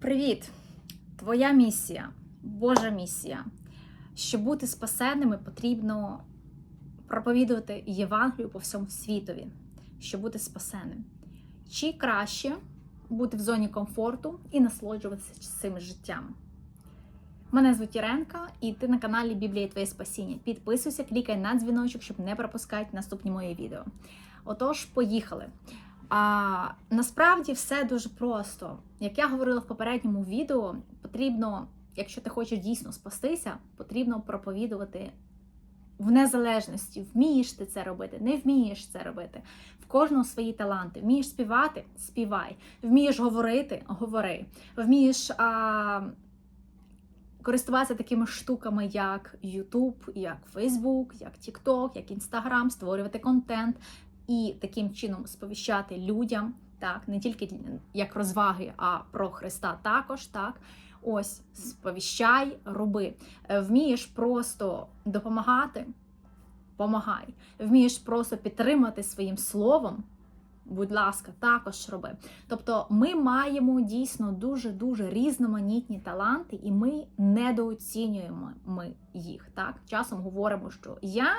Привіт! Твоя місія, Божа місія. Щоб бути спасенними, потрібно проповідувати Євангелію по всьому світові, щоб бути спасеним. Чи краще бути в зоні комфорту і насолоджуватися цим життям? Мене звуть Іренка, і ти на каналі Біблія Твоє Спасіння. Підписуйся, клікай на дзвіночок, щоб не пропускати наступні мої відео. Отож, поїхали. А насправді все дуже просто. Як я говорила в попередньому відео, потрібно, якщо ти хочеш дійсно спастися, потрібно проповідувати в незалежності, вмієш ти це робити, не вмієш це робити. В кожного свої таланти. Вмієш співати співай. Вмієш говорити говори. Вмієш а, користуватися такими штуками, як YouTube, як Facebook, як TikTok, як Instagram, створювати контент і таким чином сповіщати людям, так, не тільки як розваги, а про Христа також, так. Ось, сповіщай, роби. Е, Вмієш просто допомагати, помагай. Вмієш просто підтримати своїм словом. Будь ласка, також роби. Тобто ми маємо дійсно дуже-дуже різноманітні таланти, і ми недооцінюємо ми їх. Так? Часом говоримо, що я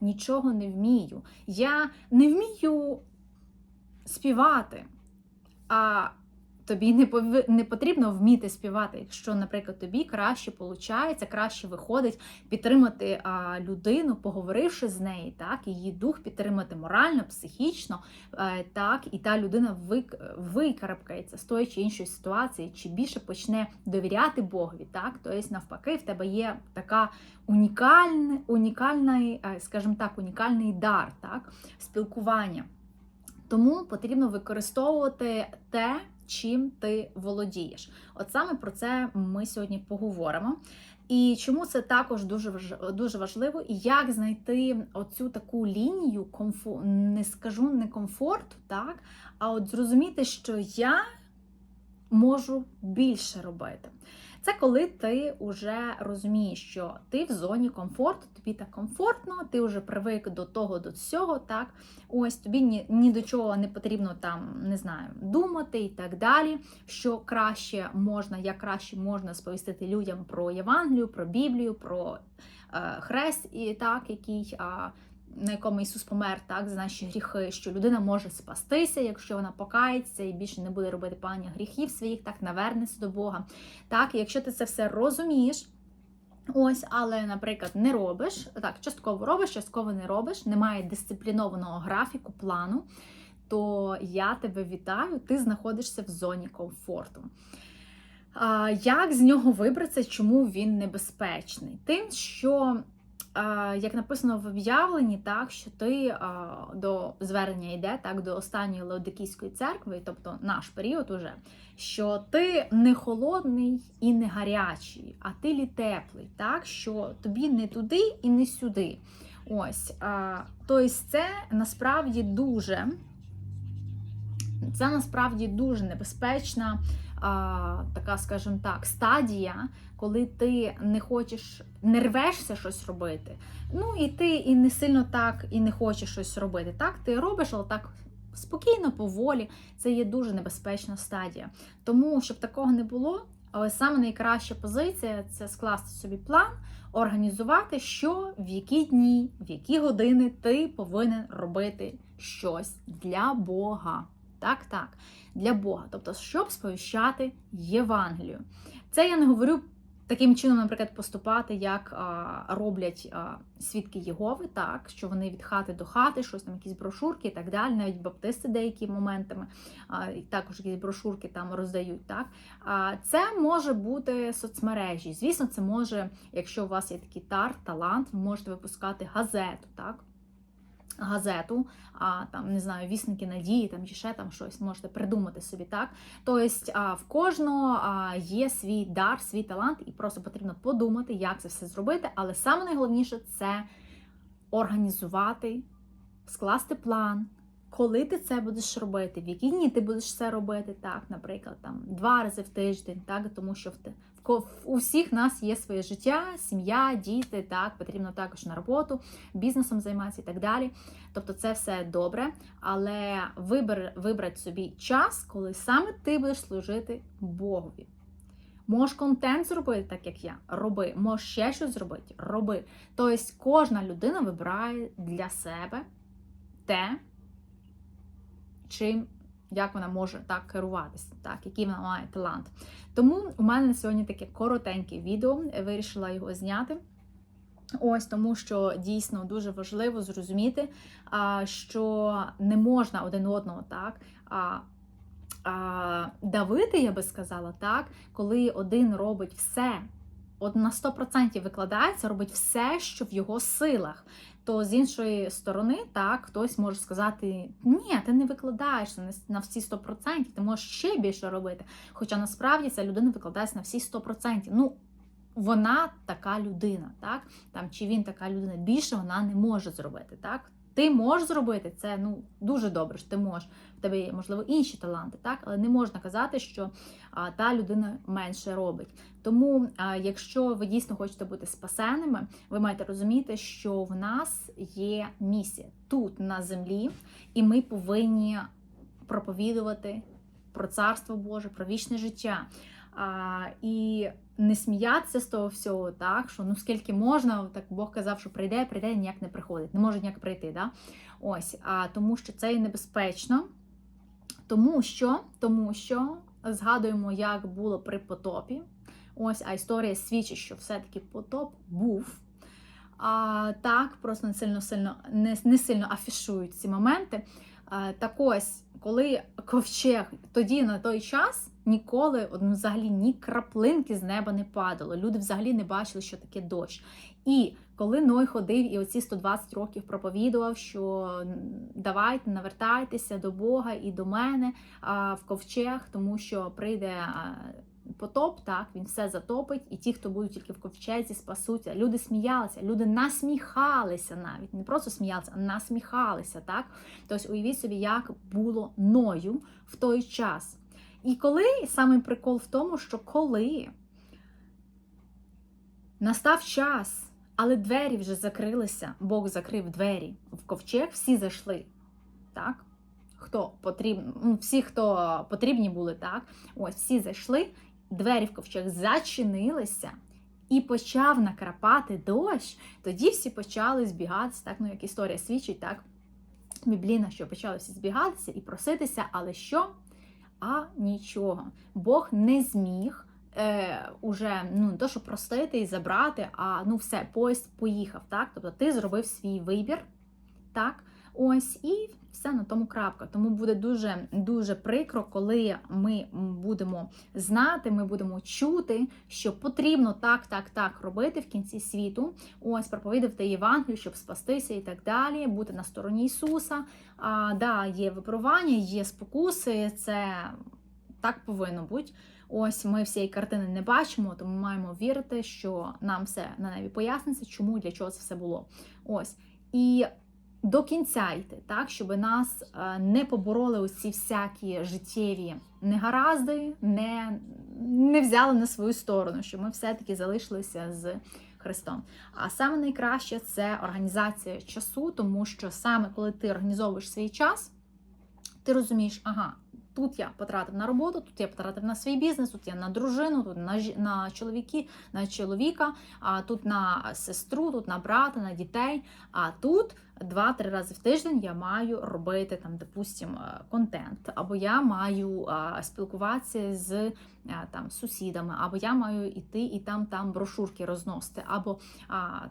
нічого не вмію, я не вмію співати. А тобі не не потрібно вміти співати, якщо, наприклад, тобі краще виходить, краще виходить підтримати а, людину, поговоривши з нею, так, її дух підтримати морально, психічно, е, так, і та людина вик... викарабкається з тої чи іншої ситуації, чи більше почне довіряти Богові. Так, тобто, навпаки, в тебе є така унікальна, унікальний, е, скажімо так, унікальний дар, так, спілкування. Тому потрібно використовувати те, чим ти володієш. От саме про це ми сьогодні поговоримо. І чому це також дуже дуже важливо, і як знайти оцю таку лінію комфу... не скажу не комфорту, так, а от зрозуміти, що я можу більше робити. Це коли ти вже розумієш, що ти в зоні комфорту, тобі так комфортно, ти вже привик до того, до цього, так? Ось тобі ні, ні до чого не потрібно там, не знаю, думати і так далі. Що краще можна, як краще можна сповістити людям про Євангелію, про Біблію, про е, хрест, і так, який. Е, на якому Ісус помер так, за наші гріхи, що людина може спастися, якщо вона покається і більше не буде робити пання гріхів своїх, так навернеться до Бога. Так, і якщо ти це все розумієш. Ось, але, наприклад, не робиш, так, частково робиш, частково не робиш, немає дисциплінованого графіку, плану, то я тебе вітаю, ти знаходишся в зоні комфорту. Як з нього вибратися, чому він небезпечний? Тим, що як написано в об'явленні, так що ти до звернення йде так до останньої Леодикійської церкви, тобто наш період, уже що ти не холодний і не гарячий, а ти лі теплий, так що тобі не туди і не сюди. Ось, тобто це насправді дуже. Це насправді дуже небезпечна така, скажімо так, стадія, коли ти не хочеш, не рвешся щось робити. Ну і ти і не сильно так і не хочеш щось робити. Так, ти робиш, але так. Спокійно, поволі, це є дуже небезпечна стадія. Тому, щоб такого не було, але саме найкраща позиція це скласти собі план, організувати, що в які дні, в які години ти повинен робити щось для Бога. Так, так, для Бога. Тобто, щоб сповіщати Євангелію. Це я не говорю таким чином, наприклад, поступати, як а, роблять а, свідки Єгови, так, що вони від хати до хати, щось там, якісь брошурки і так далі, навіть баптисти деякі моментами, а, і також якісь брошурки там роздають. Так. А, Це може бути соцмережі. Звісно, це може, якщо у вас є такий тар, талант, ви можете випускати газету. так газету, а там не знаю, вісники надії, там чи ще там щось можете придумати собі, так? Тобто в кожного є свій дар, свій талант, і просто потрібно подумати, як це все зробити. Але саме найголовніше це організувати, скласти план. Коли ти це будеш робити, в які дні ти будеш це робити, так, наприклад, там два рази в тиждень, так, тому що в у всіх нас є своє життя, сім'я, діти, так, потрібно також на роботу, бізнесом займатися і так далі. Тобто це все добре, але вибір, вибрати собі час, коли саме ти будеш служити Богові. Можеш контент зробити, так як я, роби. Можеш ще щось зробити, роби. Тобто кожна людина вибирає для себе те, чим як вона може так керуватися, так, який вона має талант. Тому у мене на сьогодні таке коротеньке відео, я вирішила його зняти. Ось тому, що дійсно дуже важливо зрозуміти, що не можна один одного так давити, я би сказала, так, коли один робить все, от на 100% викладається, робить все, що в його силах. То з іншої сторони, так, хтось може сказати: ні, ти не викладаєшся на- всі 100%, ти можеш ще більше робити. Хоча насправді ця людина викладається на всі 100%. Ну, вона така людина, так? Там, чи він така людина, більше вона не може зробити. так? Ти можеш зробити це ну, дуже добре, що ти можеш. В тебе є, можливо, інші таланти, так? але не можна казати, що а, та людина менше робить. Тому, а, якщо ви дійсно хочете бути спасеними, ви маєте розуміти, що в нас є місія тут, на землі, і ми повинні проповідувати про царство Боже, про вічне життя. А, і не сміятися з того всього, так що ну скільки можна, так Бог казав, що прийде, прийде, ніяк не приходить, не може ніяк прийти. Да? Ось, а тому що це і небезпечно, тому що, тому що згадуємо, як було при потопі. Ось, а історія свідчить, що все-таки потоп був. А, Так, просто не сильно сильно не, не сильно афішують ці моменти. А, так ось, коли ковчег тоді на той час ніколи ну, взагалі ні краплинки з неба не падало. Люди взагалі не бачили, що таке дощ. І коли Ной ходив і оці 120 років проповідував, що давайте навертайтеся до Бога і до мене а, в ковчег, тому що прийде. а, Потоп, так, він все затопить, і ті, хто будуть тільки в ковчезі, спасуться. Люди сміялися, люди насміхалися навіть, не просто сміялися, а насміхалися. так. Тобто уявіть собі, як було ною в той час. І коли саме прикол в тому, що коли настав час, але двері вже закрилися, Бог закрив двері в ковчег, всі зайшли. Так? Хто потрібен, ну, всі, хто потрібні були, так? Ось всі зайшли, двері в ковчег зачинилися. І почав накрапати дощ, тоді всі почали збігатися, так, ну як історія свідчить, так, біблійна, що почали всі збігатися і проситися, але що? А нічого. Бог не зміг е, уже ну, не то, що простити і забрати, а ну все, поїзд поїхав. так? Тобто ти зробив свій вибір, так? Ось, і все на тому крапка. Тому буде дуже дуже прикро, коли ми будемо знати, ми будемо чути, що потрібно так, так, так робити в кінці світу. Ось проповідувати Євангелію, щоб спастися і так далі, бути на стороні Ісуса. А, да, є випробування, є спокуси, це так повинно бути. Ось ми всієї картини не бачимо, тому маємо вірити, що нам все на небі поясниться, чому і для чого це все було. Ось. І до кінця йти, так, щоб нас е, не побороли усі всякі життєві негаразди, не, не взяли на свою сторону, щоб ми все-таки залишилися з Христом. А саме найкраще це організація часу, тому що саме коли ти організовуєш свій час, ти розумієш, ага. Тут я потратив на роботу, тут я потратив на свій бізнес, тут я на дружину, тут на на чоловіки, на чоловіка, а тут на сестру, тут на брата, на дітей. А тут два-три рази в тиждень я маю робити там, допустим, е, контент, або я маю спілкуватися з е, там сусідами, або я маю іти і там там брошурки розносити, або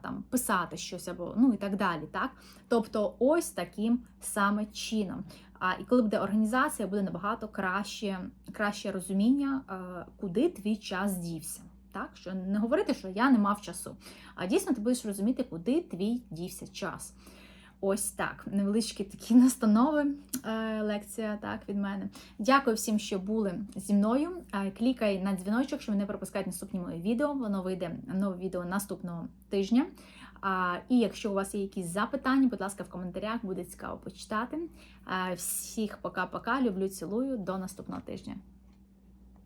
там писати щось, або ну і так далі. Так, тобто, ось таким саме чином. А і коли буде організація, буде набагато краще, краще розуміння, е, куди твій час дівся. Так, що не говорити, що я не мав часу, а дійсно ти будеш розуміти, куди твій дівся час. Ось так, невеличкі такі настанови, е, лекція так від мене. Дякую всім, що були зі мною. Е, Клікай на дзвіночок, щоб не пропускати наступні мої відео. Воно вийде нове відео наступного тижня. І якщо у вас є якісь запитання, будь ласка, в коментарях буде цікаво почитати. Е, Всіх пока-пока. Люблю, цілую. До наступного тижня.